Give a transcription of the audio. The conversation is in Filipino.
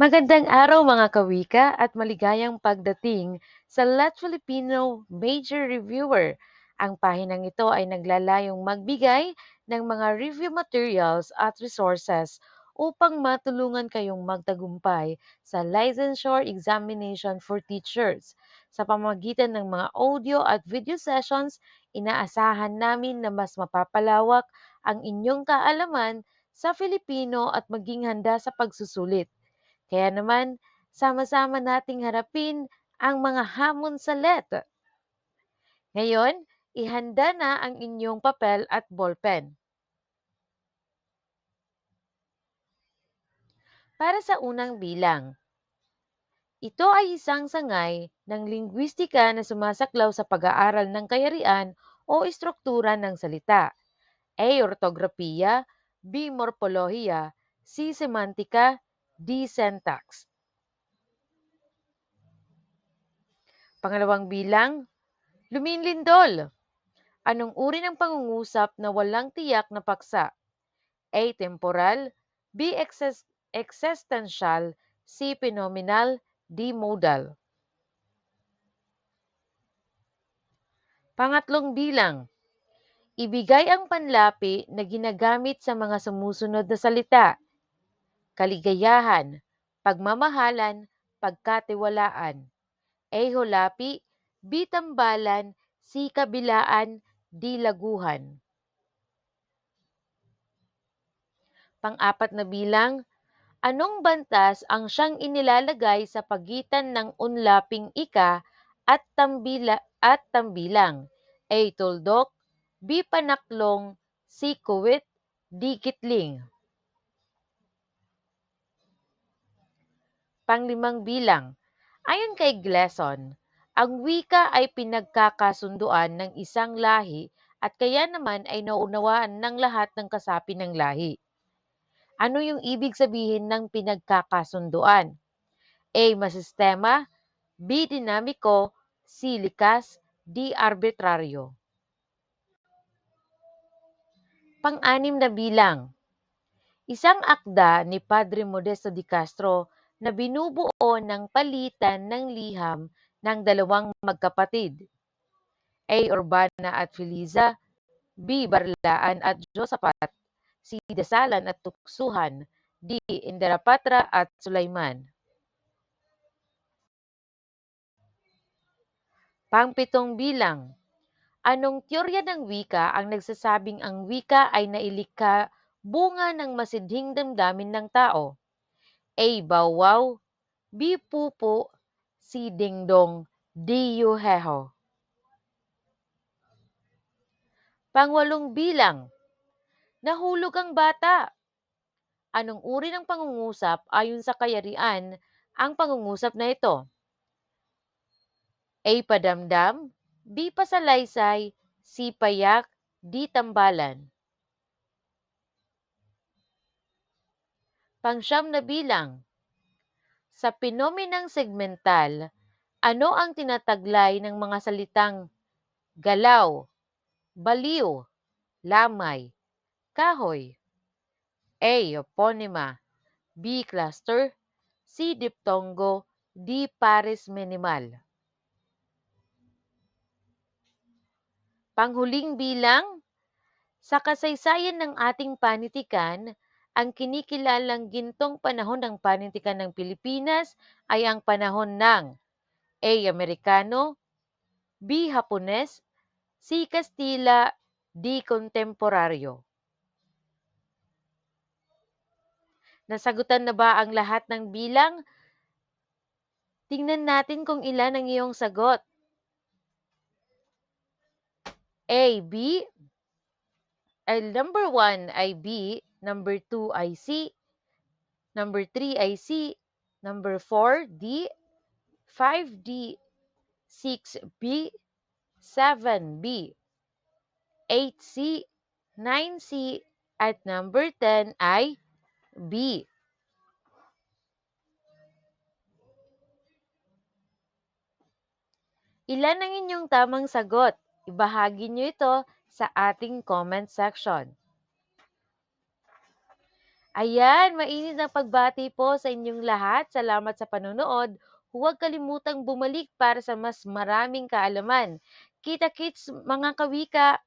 Magandang araw mga kawika at maligayang pagdating sa Let Filipino Major Reviewer. Ang pahinang ito ay naglalayong magbigay ng mga review materials at resources upang matulungan kayong magtagumpay sa licensure examination for teachers. Sa pamagitan ng mga audio at video sessions, inaasahan namin na mas mapapalawak ang inyong kaalaman sa Filipino at maging handa sa pagsusulit. Kaya naman, sama-sama nating harapin ang mga hamon sa let. Ngayon, ihanda na ang inyong papel at ballpen. Para sa unang bilang, ito ay isang sangay ng lingwistika na sumasaklaw sa pag-aaral ng kayarian o istruktura ng salita. A. Ortografiya B. Morpolohiya C. Semantika D. Syntax. Pangalawang bilang, luminlindol. Anong uri ng pangungusap na walang tiyak na paksa? A. Temporal B. Exis- Existential C. Phenomenal D. Modal. Pangatlong bilang, ibigay ang panlapi na ginagamit sa mga sumusunod na salita kaligayahan, pagmamahalan, pagkatiwalaan. A. Hulapi, B. Tambalan, C. Pang-apat na bilang, anong bantas ang siyang inilalagay sa pagitan ng unlaping ika at tambila at tambilang? A. Tuldok, B. Panaklong, C. Kuwit, D. Kitling. Panglimang bilang, ayon kay Gleason, ang wika ay pinagkakasunduan ng isang lahi at kaya naman ay naunawaan ng lahat ng kasapi ng lahi. Ano yung ibig sabihin ng pinagkakasunduan? A. Masistema B. Dinamiko C. Likas D. Arbitraryo Pang-anim na bilang Isang akda ni Padre Modesto Di Castro na binubuo ng palitan ng liham ng dalawang magkapatid. A. Urbana at Feliza, B. Barlaan at Josapat, C. Dasalan at Tuksuhan, D. Inderapatra at Sulaiman. Pangpitong bilang, anong teorya ng wika ang nagsasabing ang wika ay nailikha bunga ng masidhing damdamin ng tao? A. Bawwaw B. Pupo C. Dingdong D. Yuheho Pangwalong bilang Nahulog ang bata. Anong uri ng pangungusap ayon sa kayarian ang pangungusap na ito? A. Padamdam B. Pasalaysay C. Payak D. Tambalan Pangsyam na bilang. Sa pinomenang segmental, ano ang tinataglay ng mga salitang galaw, baliw, lamay, kahoy? A. Eponima B. Cluster C. Diptongo D. Pares minimal Panghuling bilang, sa kasaysayan ng ating panitikan, ang kinikilalang gintong panahon ng panintikan ng Pilipinas ay ang panahon ng A. Amerikano, B. Hapones, C. Kastila, D. Kontemporaryo. Nasagutan na ba ang lahat ng bilang? Tingnan natin kung ilan ang iyong sagot. A, B. Ay, number 1 ay B, Number 2 ay C. Number 3 ay C. Number 4, D. 5D. 6B. 7B. 8C. 9C. At number 10 ay B. Ilan ang inyong tamang sagot? Ibahagi nyo ito sa ating comment section. Ayan, mainit na pagbati po sa inyong lahat. Salamat sa panonood. Huwag kalimutang bumalik para sa mas maraming kaalaman. Kita-kits mga kawika!